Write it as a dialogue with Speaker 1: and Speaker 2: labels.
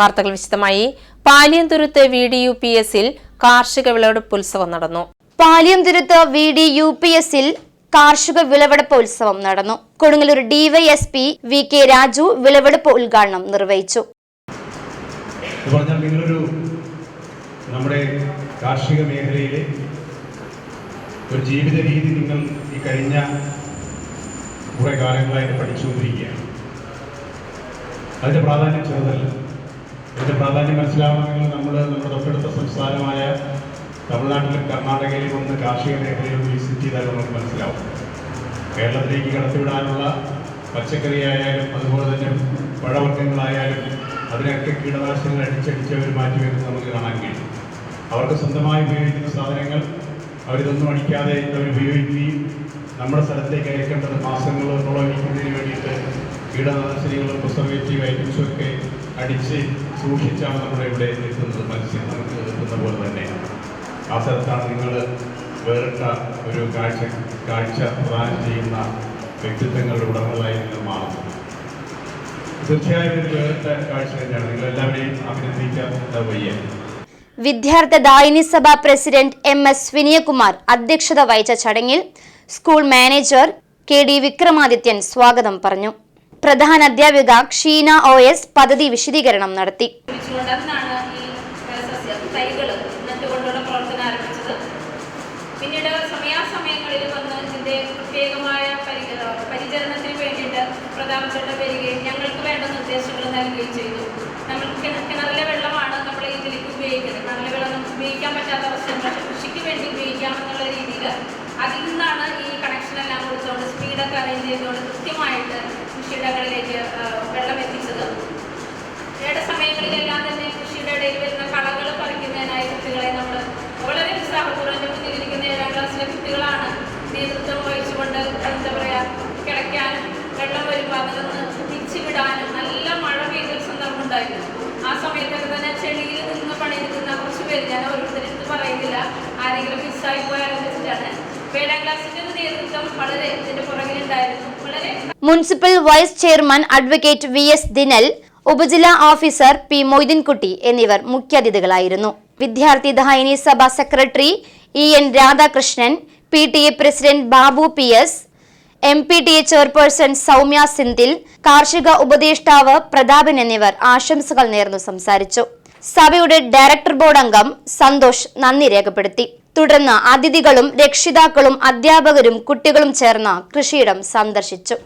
Speaker 1: വാർത്തകൾ വിശദമായി. Paliyanthuruth V D U P എസിൽ കാർഷിക വിളവെടുപ്പ് ഉത്സവം നടന്നു.
Speaker 2: Paliyanthuruth V D U P എസിൽ കാർഷിക വിളവെടുപ്പ് ഉത്സവം നടന്നു. Kodungallur DYSP V K Raju വിളവെടുപ്പ് ഉദ്ഘാടനം നിർവഹിച്ചു.
Speaker 3: നമ്മുടെ കാർഷിക മേഖലയിലെ ഒരു ജീവിത രീതി നിങ്ങൾ ഈ കഴിഞ്ഞ കുറേ കാലങ്ങളായിട്ട് പഠിച്ചുകൊണ്ടിരിക്കുകയാണ്. അതിന്റെ പ്രാധാന്യം ചെറുതല്ല. അതിന്റെ പ്രാധാന്യം മനസ്സിലാവണമെങ്കിൽ നമ്മൾ നമ്മുടെ തൊട്ടടുത്ത സംസ്ഥാനമായ തമിഴ്നാട്ടിലും കർണാടകയിലും ഒന്ന് കാർഷിക മേഖലയിൽ വിസിറ്റ് ചെയ്താൽ നമുക്ക് മനസ്സിലാവും. കേരളത്തിലേക്ക് കടത്തിവിടാനുള്ള പച്ചക്കറി ആയാലും അതുപോലെ തന്നെ പഴവർഗങ്ങളായാലും അതിനൊക്കെ കീടനാശിനികൾ അടിച്ചടിച്ച് അവർ മാറ്റി വരുന്നത് നമുക്ക് കാണാൻ കഴിയും. അവർക്ക് സ്വന്തമായി ഉപയോഗിക്കുന്ന സാധനങ്ങൾ അവരിതൊന്നും അടിക്കാതെ അവർ ഉപയോഗിക്കുകയും നമ്മുടെ സ്ഥലത്തേക്ക് അയക്കേണ്ടത് മാസങ്ങളോളം ഇരിക്കുന്നതിന് വേണ്ടിയിട്ട് കീടനാശിനികളും പ്രിസർവേറ്റീവ് ഐറ്റംസും ഒക്കെ അടിച്ച് സൂക്ഷിച്ചാണ് നമ്മുടെ ഇവിടെ എത്തുന്നത് മത്സ്യം നമുക്ക് എത്തുന്ന പോലെ തന്നെ. ആ സ്ഥലത്താണ് നിങ്ങൾ വേറിട്ട ഒരു കാഴ്ച കാഴ്ച പ്രദാനം ചെയ്യുന്ന വ്യക്തിത്വങ്ങളുടെ ഉടമകളായി നിങ്ങൾ മാറുന്നത്. തീർച്ചയായും ഒരു വേറിട്ട കാഴ്ച തന്നെയാണ്. നിങ്ങൾ എല്ലാവരെയും അഭിനന്ദിക്കാൻ വയ്യ?
Speaker 2: വിദ്യാർത്ഥി ദായിനി സഭ പ്രസിഡന്റ് എം എസ് വിനയകുമാർ അധ്യക്ഷത വഹിച്ച ചടങ്ങിൽ school manager K D Vikramadithyan സ്വാഗതം പറഞ്ഞു. പ്രധാന അധ്യാപിക ഷീന ഒ എസ് പദ്ധതി വിശദീകരണം നടത്തി.
Speaker 4: പിന്നീട് പ്രത്യേകമായ ഞങ്ങൾക്ക് വേണ്ട നിർദ്ദേശങ്ങൾ നൽകുകയും ചെയ്തു. നമ്മൾ ആ, വെള്ളം എത്തിച്ചത്. ഇട സമയങ്ങളിലെല്ലാം തന്നെ കൃഷിയുടെ ഇടയിൽ വരുന്ന കളകൾ പറിക്കുന്നതിനായി കുട്ടികളെ നമ്മൾ വളരെ ഉത്സാഹപൂർവം മുന്നിലിരിക്കുന്ന ഏഴാം ക്ലാസ്സിലെ കുട്ടികളാണ് നേതൃത്വം വഹിച്ചുകൊണ്ട് എന്താ പറയുക കിടക്കാനും വെള്ളം വരുമ്പോൾ അതിലൊന്ന് തിരിച്ചുവിടാനും നല്ല മഴ പെയ്തൊരു സന്ദർഭം ഉണ്ടായിരുന്നു. ആ സമയത്തൊക്കെ തന്നെ ചെളിയിൽ നിന്ന് പണിയെടുക്കുന്ന കുറച്ച് പേര് ഞാൻ ഓരോരുത്തരെടുത്ത് പറയുന്നില്ല ആരെങ്കിലും മിസ്സായി പോയാലും വെച്ചിട്ടാണ്. ഏഴാം ക്ലാസ്സിന്റെ നേതൃത്വം വളരെ ഇതിന്റെ വളരെ
Speaker 2: municipal vice chairman advocate V S Dinal ഉപജില്ലാ ഓഫീസർ പി മൊയ്തീൻകുട്ടി എന്നിവർ മുഖ്യാതിഥികളായിരുന്നു. Vidyarthi Dayini Sabha secretary E N Radhakrishnan P T A president Babu P S M P T A chairperson Soumya Sinthil കാർഷിക ഉപദേഷ്ടാവ് പ്രതാപൻ എന്നിവർ ആശംസകൾ നേർന്നു സംസാരിച്ചു. സഭയുടെ ഡയറക്ടർ ബോർഡ് അംഗം സന്തോഷ് നന്ദി രേഖപ്പെടുത്തി. തുടർന്ന് അതിഥികളും രക്ഷിതാക്കളും അധ്യാപകരും കുട്ടികളും ചേർന്ന് കൃഷിയിടം സന്ദർശിച്ചു.